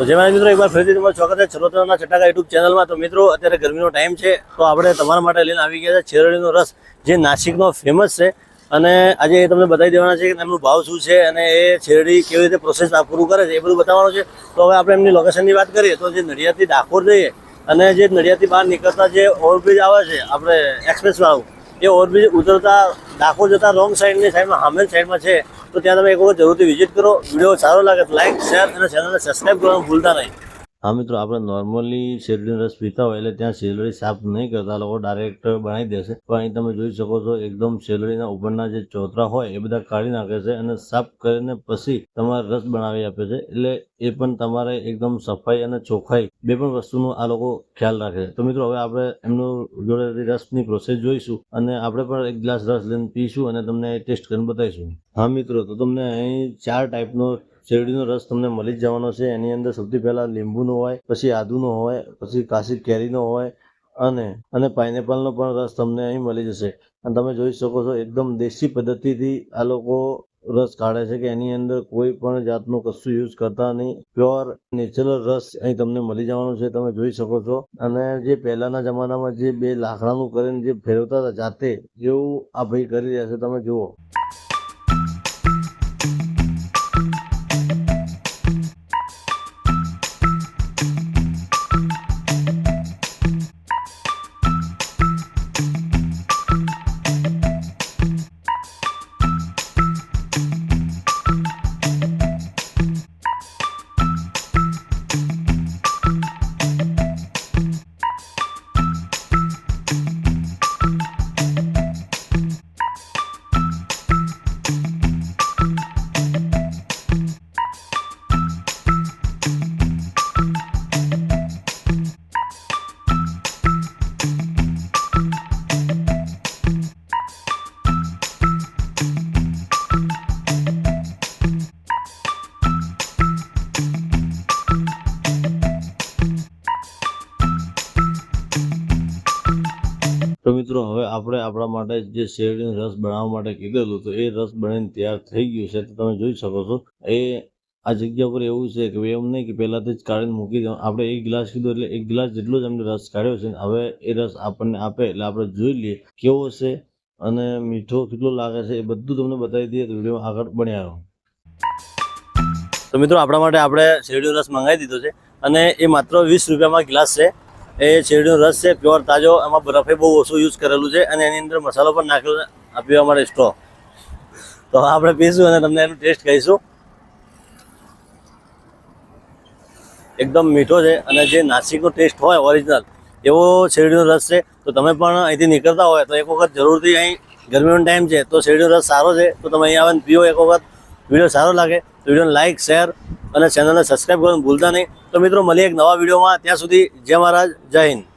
તો જે મારા મિત્રો એકવાર ફરીથી તમારું સ્વાગત છે ચરોતરના ચટાકા યુટ્યુબ ચેનલમાં. તો મિત્રો, અત્યારે ગરમીનો ટાઈમ છે, તો આપણે તમારા માટે લઈને આવી ગયા છે છેરડીનો રસ, જે નાસિકનો ફેમસ છે. અને આજે એ તમને બતાવી દેવાના છે કે એમનું ભાવ શું છે અને એ છેરડી કેવી રીતે પ્રોસેસ પૂરું કરે છે, એ બધું બતાવવાનું છે. તો હવે આપણે એમની લોકેશનની વાત કરીએ, તો જે નડિયાદથી ડાકોર જઈએ અને જે નડિયાદથી બહાર નીકળતા જે ઓવરબ્રિજ આવે છે, આપણે એક્સપ્રેસ વાળું એ ઓવરબ્રિજ ઉતરતા ડાકોર જતા રોંગ સાઈડની સાઈડમાં હામેલ સાઈડમાં છે. તો ત્યાં તમે એક વખત જરૂરથી વિઝિટ કરો. વીડિયો સારો લાગે તો લાઈક શેર અને ચેનલને સબસ્ક્રાઈબ કરવાનું ભૂલતા નહીં. હા મિત્રો, આપણે નોર્મલી શેરડીનો રસ પીતા હોય એટલે ત્યાં શેરડી સાફ નહીં કરતા લોકો ડાયરેક્ટ બનાવી દેશે પણ અહીં તમે જોઈ શકો છો, એકદમ શેરડીના ઉપરના જે ચોતરા હોય, એ બધા કાઢી નાખે છે અને સાફ કરીને પછી તમારે રસ બનાવી આપે છે. એટલે એ પણ તમારે એકદમ સફાઈ અને ચોખ્ખાઈ બે પણ વસ્તુનો આ લોકો ખ્યાલ રાખે છે. તો મિત્રો, હવે આપણે એમનું જોડે રસની પ્રોસેસ જોઈશું અને આપણે પણ એક ગ્લાસ રસ લઈને પીશું અને તમને ટેસ્ટ કરીને બતાવીશું. હા મિત્રો, તો તમને અહીં ચાર ટાઈપનો શેરડીનો રસ તમને મળી જ જવાનો છે. એની અંદર સૌથી પહેલા લીંબુનો હોય, પછી આદુનો હોય, પછી કાશી કેરીનો હોય અને અને પાઇનેપલનો પણ રસ તમને અહીં મળી જશે. અને તમે જોઈ શકો છો એકદમ દેશી પદ્ધતિથી આ લોકો રસ કાઢે છે કે એની અંદર કોઈ પણ જાતનું કશું યુઝ કરતા નહીં. પ્યોર નેચરલ રસ અહીં તમને મળી જવાનો છે. તમે જોઈ શકો છો. અને જે પહેલાના જમાનામાં જે બે લાકડાનું કરીને જે ફેરવતા હતા જાતે, એવું આ ભાઈ કરી રહ્યા છે. તમે જુઓ. તો મિત્રો, હવે આપણે આપણા માટે જે શેરડીનો રસ બનાવવા માટે કીધેલું તો એ રસ બનીને તૈયાર થઈ ગયું છે. તો તમે જોઈ શકો છો, એ આ જગ્યા પર એવું છે કે એમ નહીં કે પહેલાંથી જ કાઢીને મૂકી દઉં આપણે એક ગ્લાસ કીધો એટલે એક ગ્લાસ જેટલો જ એમને રસ કાઢ્યો છે હવે એ રસ આપણને આપે એટલે આપણે જોઈ લઈએ કેવો છે અને મીઠો કેટલો લાગે છે એ બધું તમને બતાવી દઈએ તો વીડિયો આગળ બન્યા રહો. તો મિત્રો, આપણા માટે આપણે શેરડીનો રસ મંગાવી દીધો છે અને એ માત્ર વીસ રૂપિયામાં ગ્લાસ છે. એ શેરડીનો રસ છે, પ્યોર, તાજો. એમાં બરફે બહુ ઓછું યુઝ કરેલું છે અને એની અંદર મસાલો પણ નાખેલો છે. આ પીવા માટે સ્ટ્રો તો આપણે પીશું અને તમને એનું ટેસ્ટ કહીશું. એકદમ મીઠો છે અને જે નાસિકનો ટેસ્ટ હોય ઓરિજિનલ એવો શેરડીનો રસ છે. તો તમે પણ અહીંથી નીકળતા હોય તો એક વખત જરૂરથી અહીં ગરમીનો ટાઈમ છે તો શેરડીનો રસ સારો છે. તો તમે અહીં આવીને પીઓ એક વખત. વીડિયો સારો લાગે તો વિડીયોને લાઇક શેર અને ચેનલને સબસ્ક્રાઈબ કરવાનું ભૂલતા નહીં. તો મિત્રો, મળીએ એક નવા વિડીયોમાં. ત્યાં સુધી જય મહારાજ, જય હિન્દ.